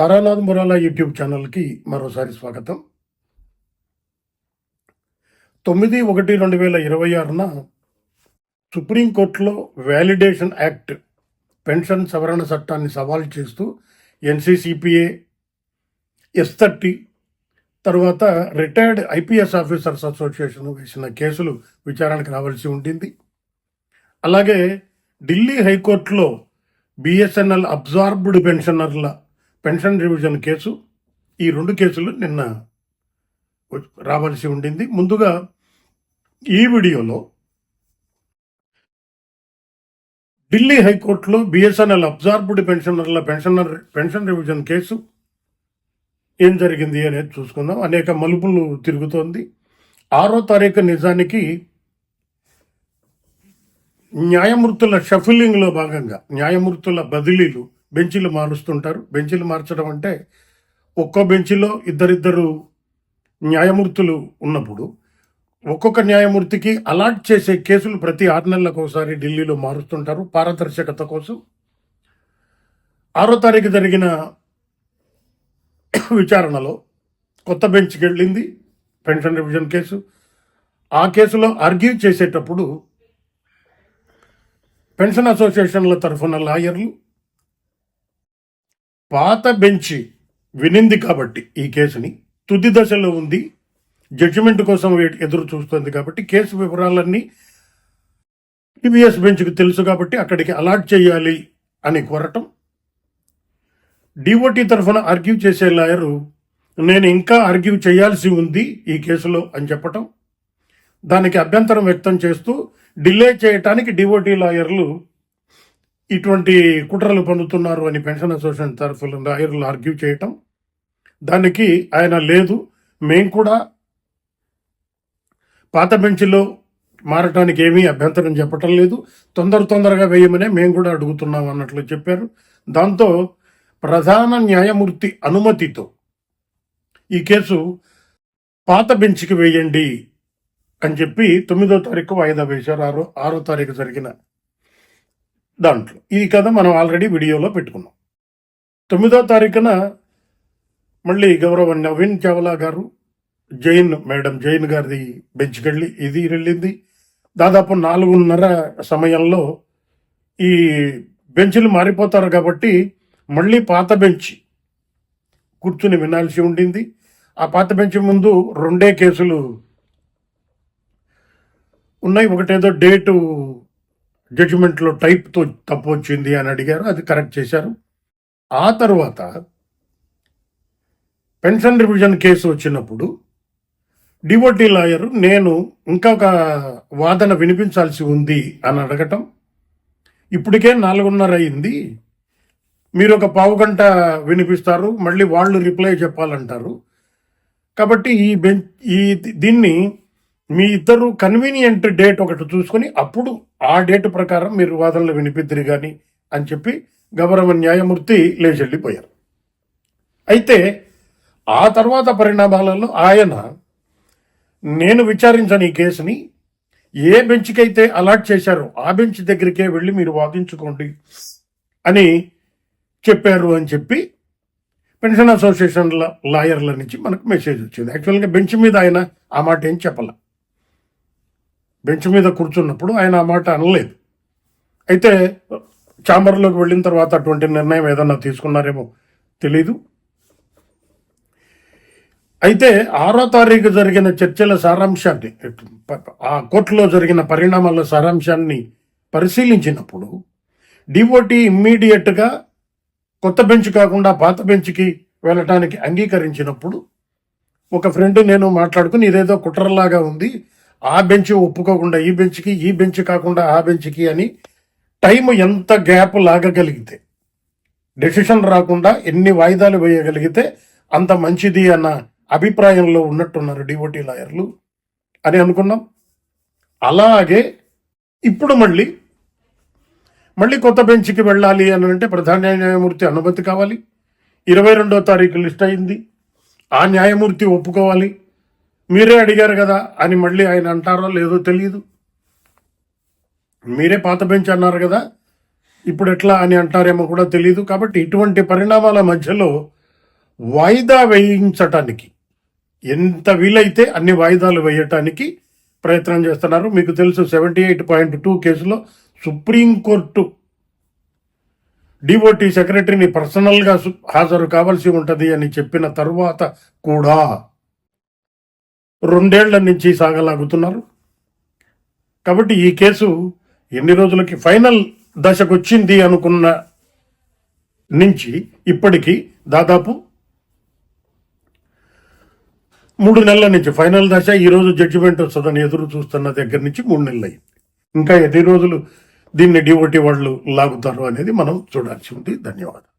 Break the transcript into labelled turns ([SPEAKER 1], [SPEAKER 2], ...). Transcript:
[SPEAKER 1] Taranath మురాలా YouTube ఛానల్కి మరోసారి స్వాగతం. తొమ్మిది ఒకటి రెండు వేల ఇరవై ఆరున సుప్రీంకోర్టులో వ్యాలిడేషన్ యాక్ట్ పెన్షన్ సవరణ చట్టాన్ని సవాల్ చేస్తూ ఎన్సీసీపీఏ ఎస్ థర్టీ తర్వాత రిటైర్డ్ ఐపీఎస్ ఆఫీసర్స్ అసోసియేషన్ వేసిన కేసులు విచారణకు రావాల్సి ఉంటుంది అలాగే ఢిల్లీ హైకోర్టులో బిఎస్ఎన్ఎల్ అబ్జార్బ్డ్ పెన్షనర్ల పెన్షన్ రివిజన్ కేసు ఈ రెండు కేసులు నిన్న రావాల్సి ఉండింది. ముందుగా ఈ వీడియోలో ఢిల్లీ హైకోర్టులో బిఎస్ఎన్ఎల్ అబ్జార్బ్డ్ పెన్షనర్ల పెన్షనర్ పెన్షన్ రివిజన్ కేసు ఏం జరిగింది అనేది చూసుకుందాం. అనేక మలుపులు తిరుగుతోంది. ఆరో తారీఖు నిజానికి న్యాయమూర్తుల షఫిలింగ్లో భాగంగా న్యాయమూర్తుల బదిలీలు బెంచీలు మారుస్తుంటారు. బెంచీలు మార్చడం అంటే ఒక్కో బెంచిలో ఇద్దరిద్దరు న్యాయమూర్తులు ఉన్నప్పుడు ఒక్కొక్క న్యాయమూర్తికి అలాట్ చేసే కేసులు ప్రతి ఆరు నెలలకు ఒకసారి ఢిల్లీలో మారుస్తుంటారు. పారదర్శకత కోసం. ఆరో తారీఖు జరిగిన విచారణలో కొత్త బెంచ్కి వెళ్ళింది పెన్షన్ రివిజన్ కేసు. ఆ కేసులో ఆర్గ్యూ చేసేటప్పుడు పెన్షన్ అసోసియేషన్ల తరఫున లాయర్లు పాత బెంచి వినింది కాబట్టి ఈ కేసుని తుది దశలో ఉంది. జడ్జిమెంట్ కోసం ఎదురు చూస్తుంది కాబట్టి కేసు వివరాలన్నీ టీవీఎస్ బెంచ్కి తెలుసు కాబట్టి అక్కడికి అలాట్ చేయాలి అని కోరటం. డిఓటి తరఫున ఆర్గ్యూ చేసే లాయరు నేను ఇంకా ఆర్గ్యూ చేయాల్సి ఉంది ఈ కేసులో అని చెప్పటం. దానికి అభ్యంతరం వ్యక్తం చేస్తూ డిలే చేయటానికి డిఓటీ లాయర్లు ఇటువంటి కుట్రలు పన్నుతున్నారు అని పెన్షన్ అసోసియేషన్ తరఫున లాయర్లు ఆర్గ్యూ చేయటం దానికి ఆయన లేదు. మేం కూడా పాత బెంచ్లో మారటానికి ఏమీ అభ్యంతరం చెప్పటం లేదు. తొందర తొందరగా వేయమనే మేము కూడా అడుగుతున్నాం అన్నట్లు చెప్పారు. దాంతో ప్రధాన న్యాయమూర్తి అనుమతితో ఈ కేసు పాత బెంచ్కి వేయండి అని చెప్పి తొమ్మిదో తారీఖు వాయిదా వేశారు. ఆరో ఆరో తారీఖు జరిగిన దాంట్లో. ఈ కథ మనం ఆల్రెడీ వీడియోలో పెట్టుకున్నాం. తొమ్మిదో తారీఖున మళ్ళీ గౌరవ నవీన్ చావ్లా గారు జైన్ మేడం జైన్ గారిది బెంచ్కి వెళ్ళి ఇది వెళ్ళింది. దాదాపు నాలుగున్నర సమయంలో ఈ బెంచ్లు మారిపోతారు కాబట్టి మళ్ళీ పాత బెంచ్ కూర్చుని వినాల్సి ఉండింది. ఆ పాత బెంచ్ ముందు రెండే కేసులు ఉన్నాయి. ఒకటేదో డేటు జడ్జిమెంట్లో టైప్తో తప్పు వచ్చింది అని అడిగారు అది కరెక్ట్ చేశారు. ఆ తర్వాత పెన్షన్ రివిజన్ కేసు వచ్చినప్పుడు డివోటీ లాయర్ నేను ఇంకా ఒక వాదన వినిపించాల్సి ఉంది అని అడగటం. ఇప్పటికే నాలుగున్నర అయింది. మీరు ఒక పావు గంట వినిపిస్తారు మళ్ళీ వాళ్ళు రిప్లై చెప్పాలంటారు. కాబట్టి ఈ బెంచ్ ఈ దీన్ని మీ ఇద్దరు కన్వీనియంట్ డేట్ ఒకటి చూసుకొని అప్పుడు ఆ డేట్ ప్రకారం మీరు వాదనలు వినిపిద్దరు కానీ అని చెప్పి గౌరవ న్యాయమూర్తి లేచెళ్ళిపోయారు. అయితే ఆ తర్వాత పరిణామాలలో ఆయన నేను విచారించని ఈ కేసుని ఏ బెంచ్కి అయితే అలాట్ చేశారో ఆ బెంచ్ దగ్గరికే వెళ్ళి మీరు వాదించుకోండి అని చెప్పారు అని చెప్పి పెన్షన్ అసోసియేషన్ల లాయర్ల నుంచి మనకు మెసేజ్ వచ్చింది. యాక్చువల్గా బెంచ్ మీద ఆయన ఆ మాట ఏం చెప్పలే. బెంచ్ మీద కూర్చున్నప్పుడు ఆయన ఆ మాట అనలేదు. అయితే ఛాంబర్లోకి వెళ్ళిన తర్వాత అటువంటి నిర్ణయం ఏదన్నా తీసుకున్నారేమో తెలీదు. అయితే ఆరో తారీఖు జరిగిన చర్చల సారాంశాన్ని ఆ కోర్టులో జరిగిన పరిణామాల సారాంశాన్ని పరిశీలించినప్పుడు డివోటీ ఇమ్మీడియట్గా కొత్త బెంచ్ కాకుండా పాత బెంచ్కి వెళ్ళటానికి అంగీకరించినప్పుడు ఒక ఫ్రెండ్ నేను మాట్లాడుకుని ఇదేదో కుట్రలాగా ఉంది ఆ బెంచ్ ఒప్పుకోకుండా ఈ బెంచ్కి ఈ బెంచ్ కాకుండా ఆ బెంచ్కి అని టైం ఎంత గ్యాప్ లాగగలిగితే డెసిషన్ రాకుండా ఎన్ని వాయిదాలు వేయగలిగితే అంత మంచిది అన్న అభిప్రాయంలో ఉన్నట్టున్నారు డిఓటీ లాయర్లు అని అనుకున్నాం. అలాగే ఇప్పుడు మళ్ళీ మళ్ళీ కొత్త బెంచ్కి వెళ్ళాలి అని అంటే ప్రధాన న్యాయమూర్తి అనుమతి కావాలి. ఇరవై రెండో తారీఖు లిస్ట్ అయింది. ఆ న్యాయమూర్తి ఒప్పుకోవాలి. మీరే అడిగారు కదా అని మళ్ళీ ఆయన అంటారో లేదో తెలియదు మీరే పాత బెంచ్ అన్నారు కదా ఇప్పుడు ఎట్లా అని అంటారేమో కూడా తెలియదు కాబట్టి ఇటువంటి పరిణామాల మధ్యలో వాయిదా వేయించటానికి ఎంత వీలైతే అన్ని వాయిదాలు వేయటానికి ప్రయత్నం చేస్తున్నారు. మీకు తెలుసు సెవెంటీ ఎయిట్ పాయింట్ టూ కేసులో సుప్రీంకోర్టు డిఓటీ సెక్రటరీని పర్సనల్గా హాజరు కావాల్సి ఉంటుంది అని చెప్పిన తరువాత కూడా రెండేళ్ళ నుంచి సాగలాగుతున్నారు కాబట్టి ఈ కేసు ఎన్ని రోజులకి ఫైనల్ దశకు వచ్చింది అనుకున్న నుంచి ఇప్పటికీ దాదాపు మూడు నెలల నుంచి ఫైనల్ దశ ఈ రోజు జడ్జిమెంట్ వస్తుందని ఎదురు చూస్తున్న దగ్గర నుంచి మూడు నెలలు అయింది. ఇంకా ఎన్ని రోజులు దీన్ని డిఓటి వాళ్ళు లాగుతారు అనేది మనం చూడాల్సి ఉంది. ధన్యవాదాలు.